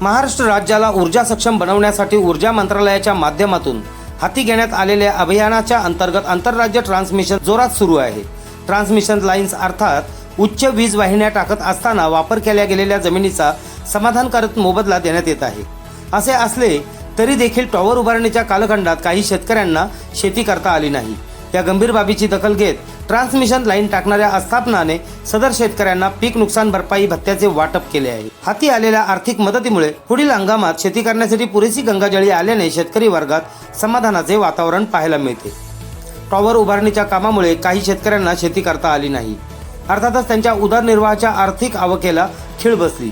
महाराष्ट्र राज्याला ऊर्जा सक्षम बनवण्यासाठी ऊर्जा मंत्रालयाच्या माध्यमातून हाती घेण्यात आलेल्या अभियानाच्या अंतर्गत आंतरराज्य ट्रान्समिशन जोरात सुरू आहे. ट्रान्समिशन लाईन्स अर्थात उच्च वीज वाहिन्या टाकत असताना वापर केल्या गेलेल्या जमिनीचा समाधानकारक मोबदला देण्यात येत आहे. असे असले तरी देखील टॉवर उभारणीच्या कालखंडात काही शेतकऱ्यांना शेती करता आली नाही. या गंभीर बाबीची दखल घेत ट्रान्समिशन लाईन टाकणाऱ्या आस्थापनाने सदर शेतकऱ्यांना पीक नुकसान भरपाई भत्त्याचे वाटप केले आहे. हाती आलेल्या आर्थिक मदतीमुळे पुढील हंगामात शेती करण्यासाठी पुरेशी गंगाजळी आल्याने शेतकरी वर्गात समाधानाचे वातावरण पाहायला मिळते. टॉवर उभारणीच्या कामामुळे काही शेतकऱ्यांना शेती करता आली नाही. अर्थातच त्यांच्या उदरनिर्वाहाच्या आर्थिक आवकेला खीळ बसली.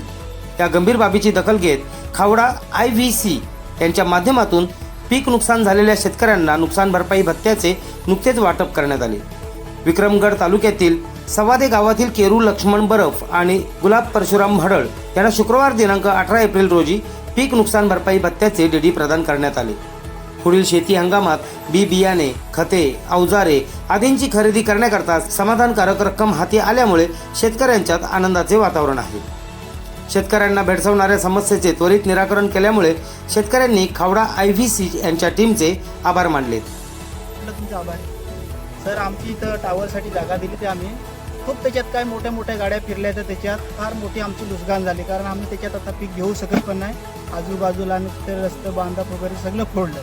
या गंभीर बाबीची दखल घेत खावडा आय व्ही सी यांच्या माध्यमातून पीक नुकसान झालेल्या शेतकऱ्यांना नुकसान भरपाई भत्त्याचे नुकतेच वाटप करण्यात आले. विक्रमगड तालुक्यातील सवादे गावातील केरू लक्ष्मण बरफ आणि गुलाब परशुराम हडळ यांना शुक्रवार दिनांक अठरा एप्रिल रोजी पीक नुकसान भरपाई भत्त्याचे डीडी प्रदान करण्यात आले. पुढील शेती हंगामात बी बियाणे खते अवजारे आदींची खरेदी करण्याकरता समाधानकारक रक्कम हाती आल्यामुळे शेतकऱ्यांच्यात आनंदाचे वातावरण आहे. शेतकऱ्यांना भेडसावणाऱ्या समस्येचे त्वरित निराकरण केल्यामुळे शेतकऱ्यांनी खावडा आय व्ही सी यांच्या टीमचे आभार मानलेत तर आमची इथं टावरसाठी जागा दिली ते आम्ही. खूप त्याच्यात काय मोठ्या मोठ्या गाड्या फिरल्या तर त्याच्यात. फार मोठी आमची नुकसान झाली कारण आम्ही त्याच्यात आता पीक घेऊ शकत पण नाही. आजूबाजूला आणि ते रस्ते बांधप वगैरे सगळं फोडलं.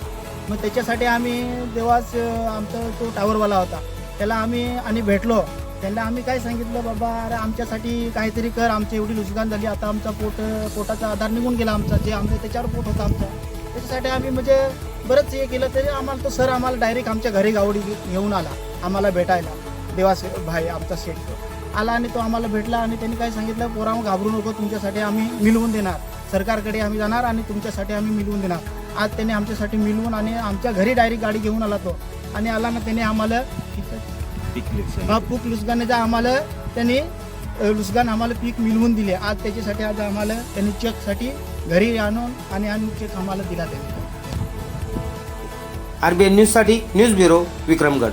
मग त्याच्यासाठी आम्ही देवाच आमचा तो टावरवाला होता. त्याला आम्ही आणि भेटलो. त्यांना आम्ही काय सांगितलं बाबा अरे आमच्यासाठी काहीतरी कर. आमची एवढी नुकसान झाली. आता आमचा पोट पोटाचा आधार निघून गेला आमचा. जे आमचं त्याच्यावर पोट होता आमचा. त्याच्यासाठी आम्ही म्हणजे बरंच हे केलं तरी आम्हाला तो सर आम्हाला डायरेक्ट आमच्या घरी गावडी घेऊन आला. आम्हाला भेटायला. देवास भाई आमचा शेठ आला आणि तो आम्हाला भेटला आणि त्यांनी काय सांगितलं पोरा घाबरू नको तुमच्यासाठी आम्ही मिळवून देणार. सरकारकडे आम्ही जाणार आणि तुमच्यासाठी आम्ही मिळवून देणार. आज त्यांनी आमच्यासाठी मिळवून आणि आमच्या घरी डायरेक्ट गाडी घेऊन आला तो. आणि आला ना त्याने आम्हाला हा पीक लुसगानेचा आम्हाला त्यांनी लुसगान आम्हाला पीक मिळवून दिले. आज त्याच्यासाठी आज आम्हाला त्यांनी चेकसाठी घरी आणून आणि आम्ही चेक आम्हाला दिला त्यांनी. आरबीएन न्यूजसाठी न्यूज ब्युरो विक्रमगड.